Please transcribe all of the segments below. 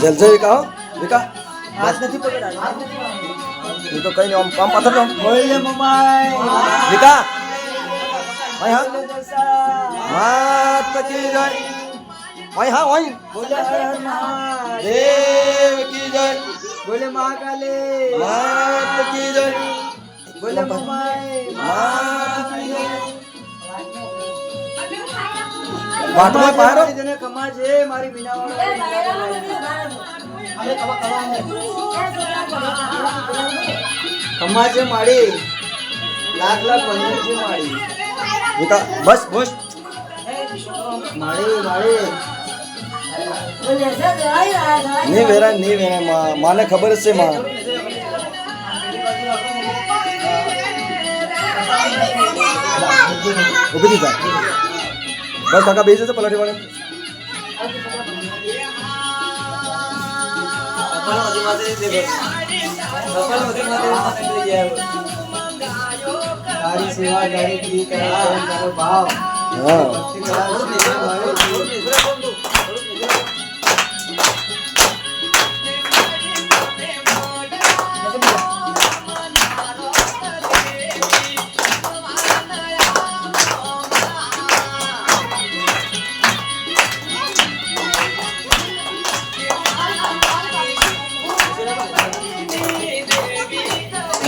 જલસે વિકા વિકા. હાથ નથી પકડાતો એ તો કઈ નહીં આમ પાથર દો બોલે મમાઈ વિકા. ભાઈ હા માત કી જય. અહીં હા અહીં બોલે હર હર મહાદેવ દેવ કી જય. બોલે મહાકાલે. માત કી જય. બોલે મમાઈ માત કી જય. વાતમાં પારો જેને કમા છે મારી કમા છે મારી. લાખ લાખ પંદર છે મારી. બસ બસ. મારી મારી. નહીં વેરા નહીં વેરા માં, માને ખબર છે, માં. ઊભી થઈ જાય બસ, કાકા, બેસી જશે પલાઠી વાળે. સેવા ભાવ હા.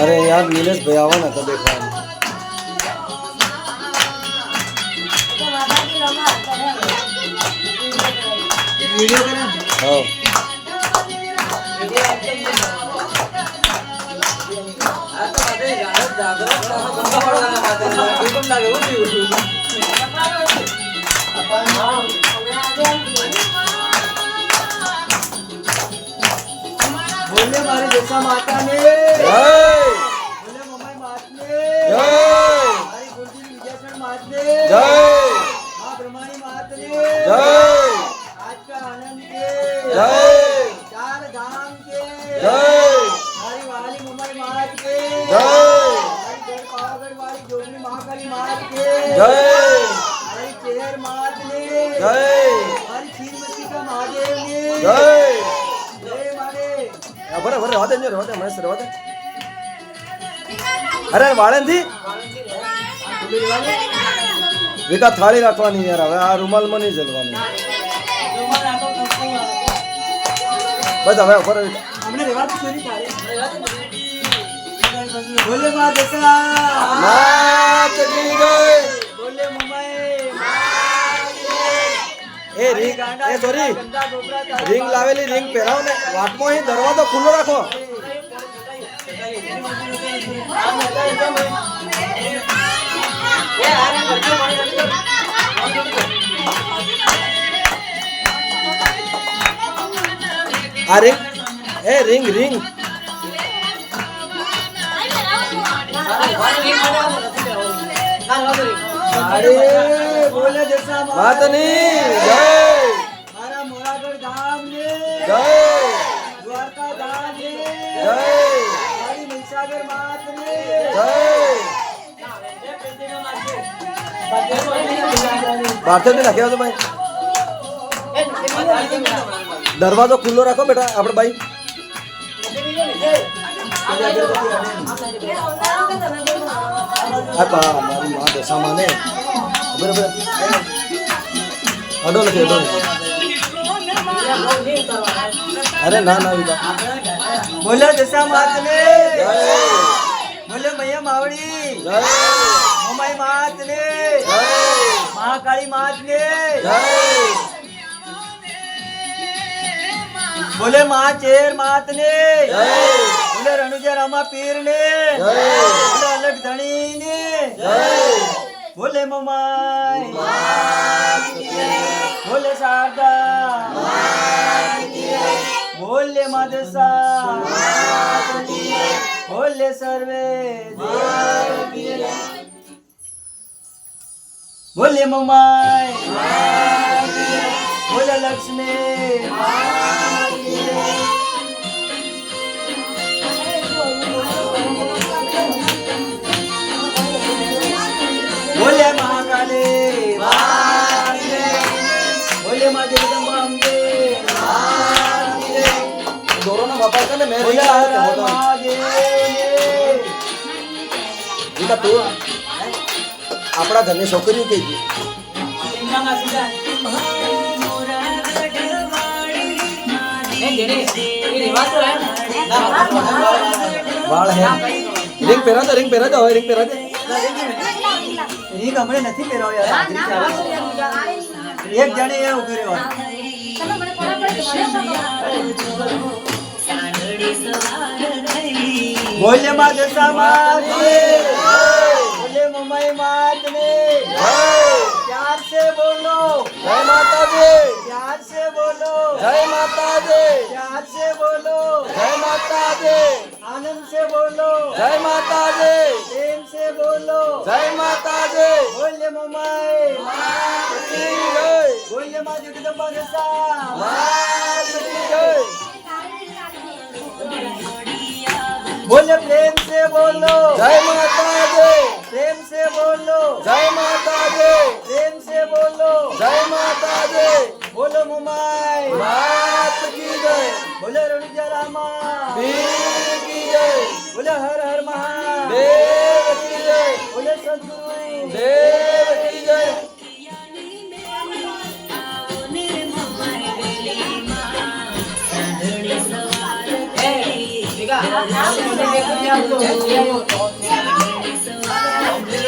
અરે યાર નિલેશ ભાઈ આવવાના હતા દેખવા વિડિયો કરે હા બોલે મારી દશા માતાને અરે વાળંદી વિકા થાળી રાખવાની યાર હવે આ રૂમાલમાં નહીં જલવાનું. બસ હવે ઉપર બોલે માં દશા. માત કી જય બોલે મુંબઈ. એ રીંગ એ સોરી રીંગ લાવેલી રીંગ પહેરાવ ને. વાટમો અહીં દરવાજો ખુલ્લો રાખો. એ આને એ રિંગ રિંગ. અરે બોલે જસા માતની જય મારા મોરાગર ભાઈ દરવાજો ખુલ્લો રાખો બેટા આપણે ભાઈ આ પા મારી માં દશામાં ને. બરાબર? અડો નથી અડો નથી. અરે ના ના વિકા બોલો દશા માતને બોલો મૈયા માવડી. જય. મોમાઈ માતને જય. મહાકાળી માતને જય. બોલે માં ચેર માત ને બોલે રણુજા રામા પીર ને બોલે અલગ ધણી ને બોલે મમાઈ. બોલે શારદા. બોલે માદસા. બોલે સર્વે. બોલે મમાઈ. બોલે લક્ષ્મી. બાપા તને મેં ring બોલે લાવ્યો હર તો તું આપણા ઘરની છોકરીઓ કઈ ગઈ વાળ હે રિંગ પહેરા તો રિંગ પહેરા દો હવે રિંગ પહેરા દે રીંગ હમણાં નથી પહેરાવો યાર એક જણે એ ઊભી રહેવાનું ભોલે માં દશા માં ભોલે મુંબઈ માં પ્યાર સે બોલો? જય માતાજી. પ્યાર સે બોલો? જય માતાજી. પ્યાર સે બોલો? જય માતાજી. આનંદ સે બોલો? જય માતાજી. પ્રેમ સે બોલો? જય માતાજી. ભોલે મુંબઈ ભોલે માં જગદંબા દશા બોલે પ્રેમ સે બોલો. જય માતા દે પ્રેમ સે બોલો. જય માતા દે પ્રેમ સે બોલો. જય માતા દે બોલો મુમાઈ. માત કી જય. બોલે રણુજા રામા. વીર કી જય. બોલે હર હર મહાદેવ કી જય. બોલે સદગુરુ દેવ કી જય. એ, ભેગા.